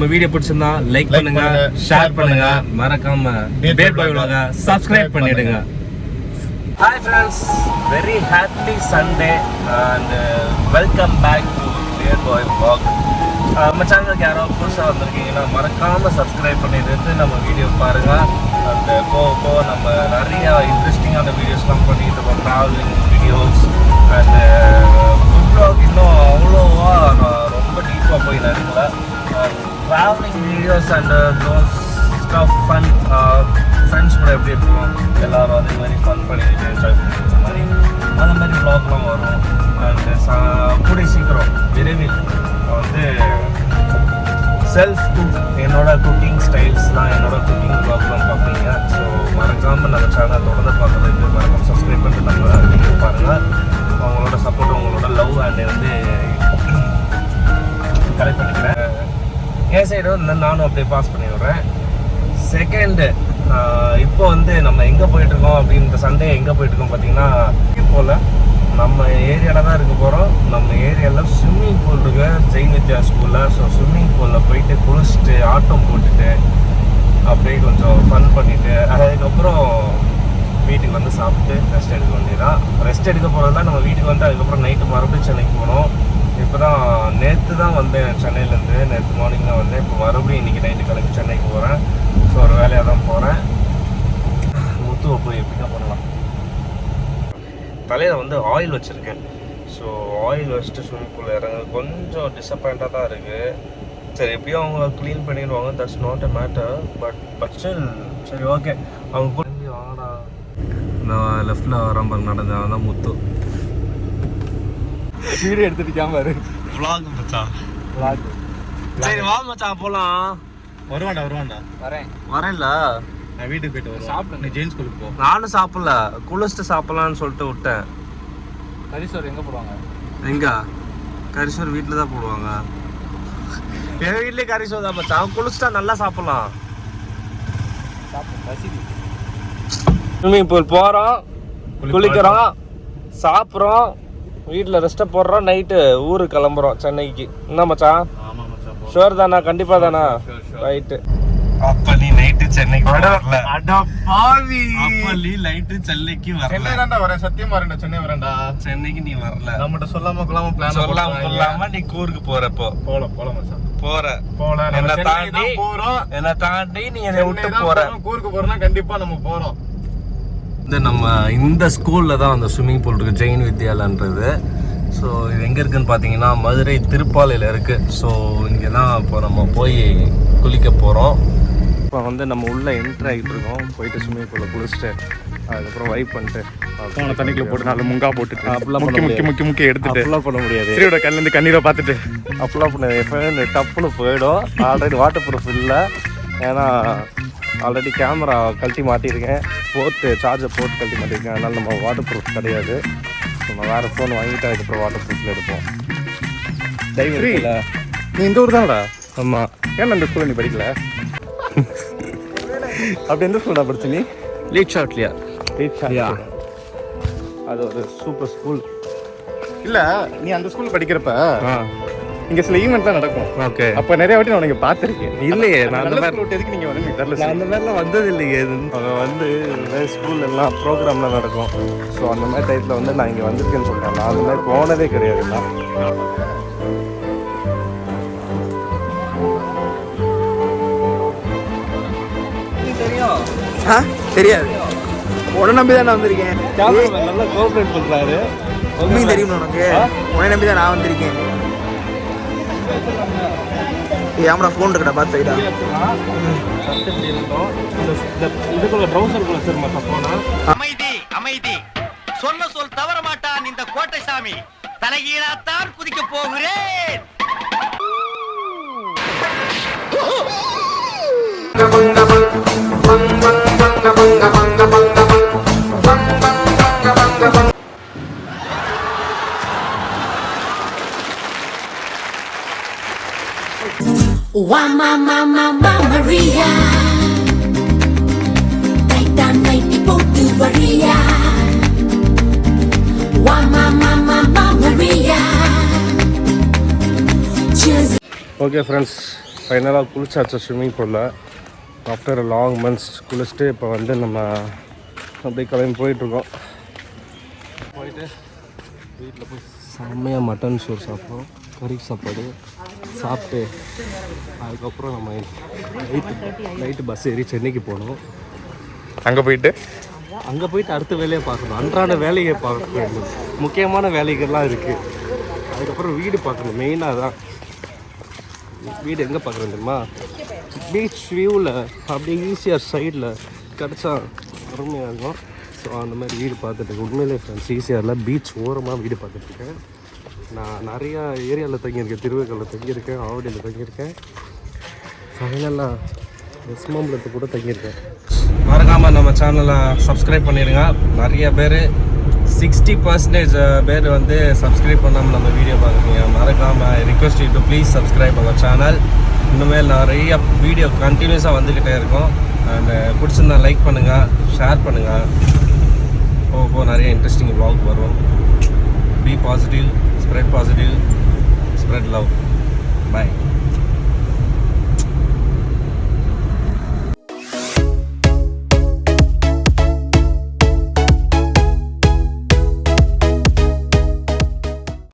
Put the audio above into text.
நம்ம வீடியோ பிடிச்சிருந்தா லைக் பண்ணுங்க ஷேர் பண்ணுங்க. மறக்காம சப்ஸ்கிரைப் பண்ணிடுங்க. Hi friends very happy Sunday and welcome back to bad boy vlog. நம்ம சேனலுக்கு யாரோ புதுசாக வந்திருக்கீங்கன்னா மறக்காம சப்ஸ்கிரைப் பண்ணிட்டு நம்ம வீடியோ பாருங்க. அந்த போக போக நம்ம நிறைய இன்ட்ரெஸ்டிங்கான வீடியோஸ்லாம் பண்ணிட்டு இருக்கோம். Travelling videos and food blog இன்னும் அவ்வளோவா நான் ரொம்ப டீப்பாக போய் நிறைய travelling videos and those stuff fun friends கூட எப்படி இருக்கும் எல்லாரும் அதே மாதிரி ஃபன் பண்ணிட்டு என்ஜாய் பண்ணிட்டு மாதிரி அந்த மாதிரி ப்ளாக்லாம் வரும். அண்ட் uh, கூடிய சீக்கிரம் விரைவில் வந்து செல்ஃப் குக் என்னோட குக்கிங் ஸ்டைல்ஸ்லாம் என்னோட என் சைடு வந்து நானும் அப்படியே பாஸ் பண்ணி விடுறேன் செகண்டு இப்போ வந்து நம்ம எங்கே போயிட்டுருக்கோம் அப்படின்ற சண்டே எங்கே போயிட்டுருக்கோம் பார்த்தீங்கன்னா போல். நம்ம ஏரியாவில் தான் இருக்க போகிறோம் நம்ம ஏரியாவில் ஸ்விம்மிங் பூல் இருக்கு. ஜெயின் வித்யா ஸ்கூலில் ஸோ ஸ்விம்மிங் பூலில் போயிட்டு குளிச்சுட்டு ஆட்டம் போட்டுட்டு அப்படியே கொஞ்சம் ஃபன் பண்ணிவிட்டு அதுக்கப்புறம் வீட்டுக்கு வந்து சாப்பிட்டு ரெஸ்ட் எடுக்க வேண்டியதான் ரெஸ்ட் எடுக்க போகிறது தான் நம்ம வீட்டுக்கு வந்து அதுக்கப்புறம் நைட்டு மறுபடியும் சென்னைக்கு போனோம் இப்போ தான் நேற்று தான் வந்தேன் சென்னையிலேருந்து. நேற்று மார்னிங் தான் வந்தேன். இப்போ மறுபடியும் இன்றைக்கி நைட்டு கிளம்பி சென்னைக்கு போகிறேன் ஸோ ஒரு வேலையாக தான் போகிறேன் முத்துவை போய் எப்படி பண்ணலாம். தலையில் வந்து ஆயில் வச்சுருக்கேன். ஸோ ஆயில் வச்சுட்டு ஸ்விம்மிங் பூலில் இறங்க கொஞ்சம் டிசப்பாயிண்டாக தான் இருக்குது சரி எப்படியும் அவங்க க்ளீன் பண்ணிடுவாங்க. That's not a matter but but still சரி ஓகே அவங்க கூட வாங்கடா நான் லெஃப்டில் வரான் பாருங்க நடந்தவன் தான் முத்து. வீடியோ எடுத்துட்டு பாரு. Vlog மச்சான். சரி வா மச்சான் போலாம். வருவான்டா வருவான்டா. வரேன். வரேன்ல. நான் வீட்டுக்கு போயிட்டு வருவேன். சாப்பிடு. நீ ஜெயின் ஸ்கூலுக்கு போ. நானும் சாப்பிடல. குளிச்சுட்டு சாப்பிடலாம்னு சொல்லிட்டு விட்டேன். ஹரிசோர் எங்க போடுவாங்க? எங்க? கரிசோர் வீட்டில் தான் போடுவாங்க. என் வீட்லயே கரிசோர் தான் மச்சான். குளிச்சுட்டா நல்லா சாப்பிடலாம். ஸ்விம்மிங் பூல் போகிறோம் குளிக்கிறோம். சாப்பிட்றோம். வீட்டில் ரெஸ்ட்டை போடுறோம் நைட்டு ஊருக்கு கிளம்புறோம் சென்னைக்கு. என்ன மச்சான்? ஆமா மச்சான் போ ஷுவர் தானா? கண்டிப்பா தானா. ரைட்டு அப்ப நீ நைட்டு சென்னைக்கு வரல. அட பாவி. அப்ப நீ நைட்டு சென்னைக்கு சென்னை தான்டா வரேன். சத்தியமா வரேன்டா சென்னை வரேன்டா. சென்னைக்கு நீ வரல. நம்மகிட்ட சொல்லாம கொள்ளாம பிளான் சொல்லாம கொள்ளாம நீ கூருக்கு போறப்போ போலாம் போலாம் மச்சான். போற. போலாம் என்ன சென்னை தாண்டி தான் போறோம். என்ன தாண்டி நீ என்னை விட்டு சென்னை போற. போறோம். கூருக்கு போறோம்னா கண்டிப்பா நம்ம போறோம். இந்த நம்ம இந்த ஸ்கூல்ல தான் அந்த ஸ்விம்மிங் பூல் இருக்கு ஜெயின் வித்யாலன்றது ஸோ இது எங்கே இருக்குன்னு பார்த்தீங்கன்னா மதுரை திருப்பாலையில் இருக்கு. ஸோ இங்கே தான் இப்போ நம்ம போய் குளிக்க போகிறோம் இப்போ வந்து நம்ம உள்ளே என்ட்ரு ஆகிட்டு இருக்கோம். போயிட்டு ஸ்விம்மிங் பூலில் குளிச்சுட்டு அதுக்கப்புறம் வைப் பண்ணிட்டு போன தண்ணிக்குள்ள போட்டு நாலு முங்கா போட்டுட்டு அப்படிலாம் பண்ண முக்கி முக்கி. முக்கி முக்கி எடுத்துட்டு அப்படிலாம் பண்ண முடியாது. ஸ்ரீயோட கண்ணுல இருந்து கண்ணீரை பார்த்துட்டு. அப்படிலாம் பண்ண எப்போ டப்புன்னு போயிடும். ஆல்ரெடி வாட்டர் ப்ரூஃப் இல்லை. ஏன்னா ஆல்ரெடி கேமரா கழட்டி மாட்டியிருக்கேன். போட்டு சார்ஜர் போட்டு கழட்டி மாட்டியிருக்கேன். அதனால நம்ம வாட்டர் ப்ரூஃப் கிடையாது. நம்ம வேறு ஃபோன் வாங்கிட்டு அதுக்கப்புறம் வாட்டர் ப்ரூஃபில் எடுப்போம். டைவ் ஸ்ரீ. இருக்குல்ல? நீ இந்த ஊர் தானடா? ஆமாம் ஏன் அந்த ஸ்கூல்ல நீ படிக்கல? அப்படி எந்த ஸ்கூல்டா படிச்ச நீ? லீக் ஷாட்லியா Yeah. அது ஒரு சூப்பர் ஸ்கூல் இல்ல நீ அந்த ஸ்கூல் படிக்கிறப்ப ஆ. இங்க சில ஈவெண்ட்லாம் நடக்கும். ஓகே அப்ப நிறைய வாட்டி நான் உனக்கு பார்த்திருக்கேன். இல்லையே நான் அந்த மாதிரி எதுக்கு நீங்க வந்து தெரியல நான் அந்த மாதிரிலாம் வந்தது இல்லையே அவங்க வந்து ஸ்கூல்ல எல்லாம் ப்ரோக்ராம்லாம் நடக்கும். ஸோ அந்த மாதிரி டைத்தில் வந்து நான் இங்கே வந்திருக்கேன்னு சொல்கிறேன் நான் அந்த மாதிரி போனதே கிடையாது. நான் ஆ? தெரியாது. உன்னை நம்பி தான் நான் வந்திருக்கேன் நல்லா கோஆப்ரேட் பண்ணுறாரு உண்மையும் தெரியும் உனக்கு? உன்னை நம்பி தான் நான் வந்திருக்கேன். ஏமாடா ஃபோன் இருக்கடா பார்த்து சைடா இதுக்குள்ள ப்ரௌசருக்குள்ள சார் மற்ற போனா அமைதி அமைதி. சொன்ன சொல் தவற மாட்டான் இந்த கோட்டை சாமி தலைகீழாத்தான் குதிக்க போகிறேன். Mama, mama, Maria. Night and night, people do Maria. Why, mama, mama, Maria. Just okay friends ஃபைனலாக குளிச்சாச்சு ஸ்விம்மிங் பூலில் ஆஃப்டர் லாங் மந்த்ஸ் குளிச்சுட்டு இப்போ வந்து நம்ம அப்படியே கிளம்பி போயிட்டுருக்கோம் போயிட்டு வீட்டில் போய் செம்மையாக மட்டன் சோறு சாப்பிட்டோம். கறி சாப்பாடு. சாப்பிட்டு அதுக்கப்புறம் நம்ம நைட்டு நைட்டு பஸ் ஏறி சென்னைக்கு போகணும் அங்கே போயிட்டு? அங்கே போயிட்டு அடுத்த வேலையை பார்க்கணும். அன்றாட வேலையை பார்க்கணும் முக்கியமான வேலைகள்லாம் இருக்குது அதுக்கப்புறம் வீடு பார்க்கணும். மெயினாக தான். வீடு எங்கே பார்க்குறோம் தெரியுமா? பீச் வியூவில் அப்படியே ஈஸியாக சைடில் கிடச்சா அருமையாக இருக்கும். ஸோ அந்த மாதிரி வீடு பார்த்துட்டு உண்மையிலே ஃப்ரெண்ட்ஸ் ஈஸியாக பீச் ஓரமாக வீடு பார்த்துட்ருக்கேன் நான் நிறையா ஏரியாவில் தங்கியிருக்கேன். திருவேக்கலில் தங்கியிருக்கேன். ஆவடியில் தங்கியிருக்கேன். ஃபைனலாக வெஸ்மாம்பலத்தை கூட தங்கியிருக்கேன். மறக்காமல் நம்ம சேனலை சப்ஸ்கிரைப் பண்ணிடுங்க. நிறைய பேர் சிக்ஸ்டி பர்சன்டேஜ் பேர் வந்து சப்ஸ்கிரைப் பண்ணாமல் நம்ம வீடியோ பார்க்குறீங்க. மறக்காமல் request to please subscribe our channel இனிமேல் நிறைய வீடியோ கண்டினியூஸாக வந்துக்கிட்டே இருக்கும். அண்ட் பிடிச்சிருந்தா லைக் பண்ணுங்கள் ஷேர் பண்ணுங்கள் போக போக நிறைய இன்ட்ரெஸ்டிங் vlog வரும். Be positive spread positive spread love bye